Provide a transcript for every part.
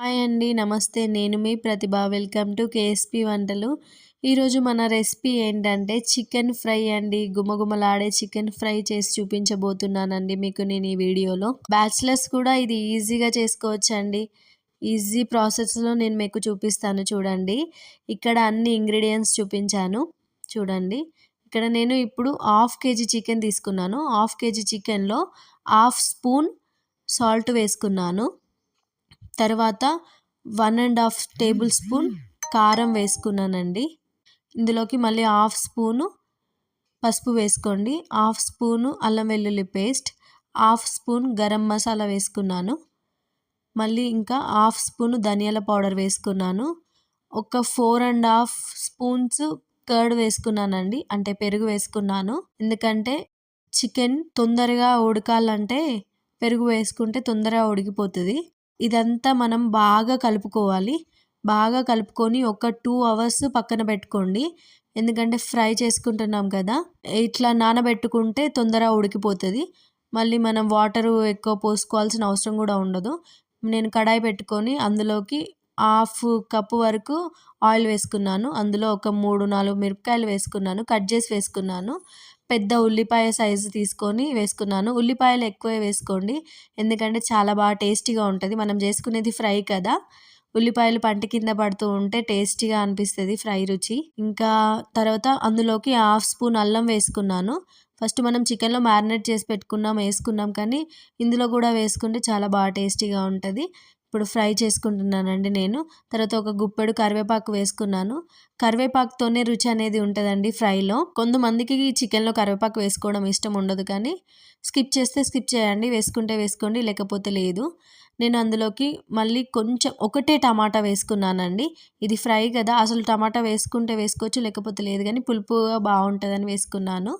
Hi అండి నమస్తే. నేను మీ ప్రతిభ. వెల్కమ్ టు కేఎస్పి వంటలు. ఈరోజు మన రెసిపీ ఏంటంటే చికెన్ ఫ్రై అండి. గుమగుమలాడే చికెన్ ఫ్రై చేసి చూపించబోతున్నానండి మీకు నేను ఈ వీడియోలో. బ్యాచిలర్స్ కూడా ఇది ఈజీగా చేసుకోవచ్చు అండి ఈజీ ప్రాసెస్లో నేను మీకు చూపిస్తాను చూడండి. ఇక్కడ అన్ని ఇంగ్రీడియంట్స్ చూపించాను చూడండి. ఇక్కడ నేను ఇప్పుడు హాఫ్ కేజీ చికెన్ తీసుకున్నాను. హాఫ్ కేజీ చికెన్లో హాఫ్ స్పూన్ సాల్ట్ వేసుకున్నాను. తర్వాత one and half table spoon కారం వేసుకున్నానండి. ఇందులోకి మళ్ళీ హాఫ్ స్పూను పసుపు వేసుకోండి. హాఫ్ స్పూను అల్లం వెల్లుల్లి paste half spoon garam masala వేసుకున్నాను. మళ్ళీ ఇంకా హాఫ్ స్పూను ధనియాల పౌడర్ వేసుకున్నాను. ఒక four and half spoons curd వేసుకున్నానండి. అంటే పెరుగు వేసుకున్నాను. ఎందుకంటే చికెన్ తొందరగా ఉడకాలంటే పెరుగు వేసుకుంటే తొందరగా ఉడికిపోతుంది. ఇదంతా మనం బాగా కలుపుకోవాలి. బాగా కలుపుకొని ఒక టూ అవర్స్ పక్కన పెట్టుకోండి. ఎందుకంటే ఫ్రై చేసుకుంటున్నాం కదా ఇట్లా నానబెట్టుకుంటే తొందరగా ఉడికిపోతుంది. మళ్ళీ మనం వాటర్ ఎక్కువ పోసుకోవాల్సిన అవసరం కూడా ఉండదు. నేను కడాయి పెట్టుకొని అందులోకి హాఫ్ కప్పు వరకు ఆయిల్ వేసుకున్నాను. అందులో ఒక మూడు నాలుగు మిరపకాయలు వేసుకున్నాను కట్ చేసి వేసుకున్నాను. పెద్ద ఉల్లిపాయ సైజు తీసుకొని వేసుకున్నాను. ఉల్లిపాయలు ఎక్కువ వేసుకోండి. ఎందుకంటే చాలా బాగా టేస్టీగా ఉంటుంది. మనం చేసుకునేది ఫ్రై కదా. ఉల్లిపాయలు పంట కింద పడుతూ ఉంటే టేస్టీగా అనిపిస్తుంది ఫ్రై రుచి. ఇంకా తర్వాత అందులోకి హాఫ్ స్పూన్ అల్లం వేసుకున్నాను. ఫస్ట్ మనం చికెన్లో మ్యారినేట్ చేసి పెట్టుకున్నాం వేసుకున్నాం కానీ ఇందులో కూడా వేసుకుంటే చాలా బాగా టేస్టీగా ఉంటుంది. ఇప్పుడు ఫ్రై చేసుకుంటున్నానండి నేను. తర్వాత ఒక గుప్పెడు కరివేపాకు వేసుకున్నాను. కరివేపాకుతోనే రుచి అనేది ఉంటుందండి ఫ్రైలో. కొంతమందికి చికెన్లో కరివేపాకు వేసుకోవడం ఇష్టం ఉండదు కానీ స్కిప్ చేస్తే స్కిప్ చేయండి వేసుకుంటే వేసుకోండి లేకపోతే లేదు. నేను అందులోకి మళ్ళీ కొంచెం ఒకటే టమాటా వేసుకున్నానండి. ఇది ఫ్రై కదా అసలు టమాటా వేసుకుంటే వేసుకోవచ్చు లేకపోతే లేదు కానీ పులుపుగా బాగుంటుందని వేసుకున్నాను.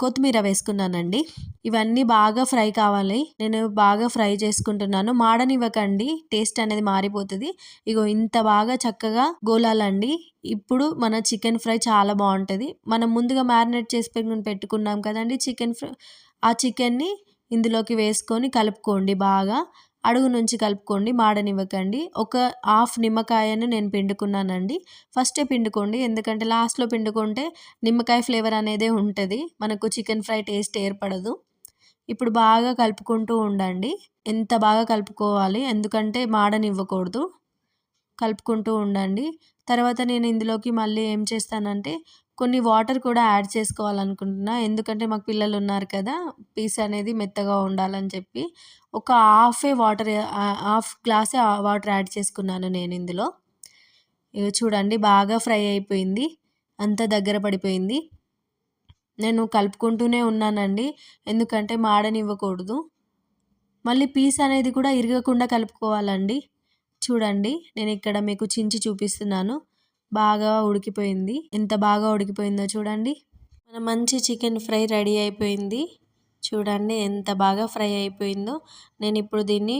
కొత్తిమీర వేసుకున్నానండి. ఇవన్నీ బాగా ఫ్రై కావాలి. నేను బాగా ఫ్రై చేసుకుంటున్నాను. మాడనివ్వకండి. టేస్ట్ అనేది మారిపోతుంది. ఇగో ఇంత బాగా చక్కగా గోలాలండి. ఇప్పుడు మన చికెన్ ఫ్రై చాలా బాగుంటుంది. మనం ముందుగా మ్యారినేట్ చేసి పెట్టుకున్నాం కదండి చికెన్ ఫ్రై. ఆ చికెన్ని ఇందులోకి వేసుకొని కలుపుకోండి బాగా. అడుగు నుంచి కలుపుకోండి మాడనివ్వకండి. ఒక హాఫ్ నిమ్మకాయను నేను పిండుకున్నానండి. ఫస్టే పిండుకోండి ఎందుకంటే లాస్ట్లో పిండుకుంటే నిమ్మకాయ ఫ్లేవర్ అనేదే ఉంటుంది. మనకు చికెన్ ఫ్రై టేస్ట్ ఏర్పడదు. ఇప్పుడు బాగా కలుపుకుంటూ ఉండండి. ఎంత బాగా కలుపుకోవాలి ఎందుకంటే మాడనివ్వకూడదు. కలుపుకుంటూ ఉండండి. తర్వాత నేను ఇందులోకి మళ్ళీ ఏం చేస్తానంటే కొన్ని వాటర్ కూడా యాడ్ చేసుకోవాలనుకుంటున్నా. ఎందుకంటే మాకు పిల్లలు ఉన్నారు కదా పీస్ అనేది మెత్తగా ఉండాలని చెప్పి. ఒక హాఫే వాటర్ హాఫ్ గ్లాసే వాటర్ యాడ్ చేసుకున్నాను నేను ఇందులో. ఇవి చూడండి బాగా ఫ్రై అయిపోయింది. అంత దగ్గర పడిపోయింది. నేను కలుపుకుంటూనే ఉన్నానండి. ఎందుకంటే మాడనివ్వకూడదు. మళ్ళీ పీస్ అనేది కూడా ఇరగకుండా కలుపుకోవాలండి. చూడండి నేను ఇక్కడ మీకు చించి చూపిస్తున్నాను. బాగా ఉడికిపోయింది. ఎంత బాగా ఉడికిపోయిందో చూడండి. మన మంచి చికెన్ ఫ్రై రెడీ అయిపోయింది. చూడండి ఎంత బాగా ఫ్రై అయిపోయిందో. నేను ఇప్పుడు దీన్ని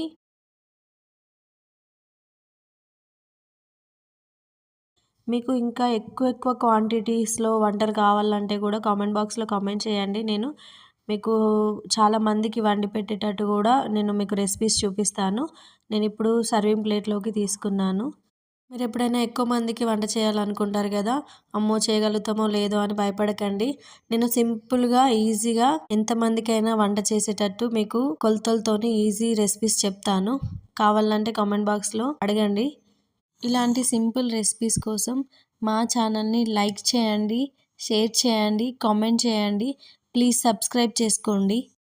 మీకు ఇంకా ఎక్కువ ఎక్కువ క్వాంటిటీస్లో వంటలు కావాలంటే కూడా కామెంట్ బాక్స్లో కామెంట్ చేయండి. నేను మీకు చాలా మందికి వండి పెట్టేటట్టు కూడా నేను మీకు రెసిపీస్ చూపిస్తాను. నేను ఇప్పుడు సర్వింగ్ ప్లేట్లోకి తీసుకున్నాను. మీరు ఎప్పుడైనా ఎక్కువ మందికి వంట చేయాలనుకుంటారు కదా అమ్మో చేయగలుగుతామో లేదో అని భయపడకండి. నేను సింపుల్గా ఈజీగా ఎంతమందికైనా వంట చేసేటట్టు మీకు కొలతలతోని ఈజీ రెసిపీస్ చెప్తాను. కావాలంటే కామెంట్ బాక్స్లో అడగండి. ఇలాంటి సింపుల్ రెసిపీస్ కోసం మా ఛానల్ని లైక్ చేయండి షేర్ చేయండి కామెంట్ చేయండి. ప్లీజ్ సబ్స్క్రైబ్ చేసుకోండి.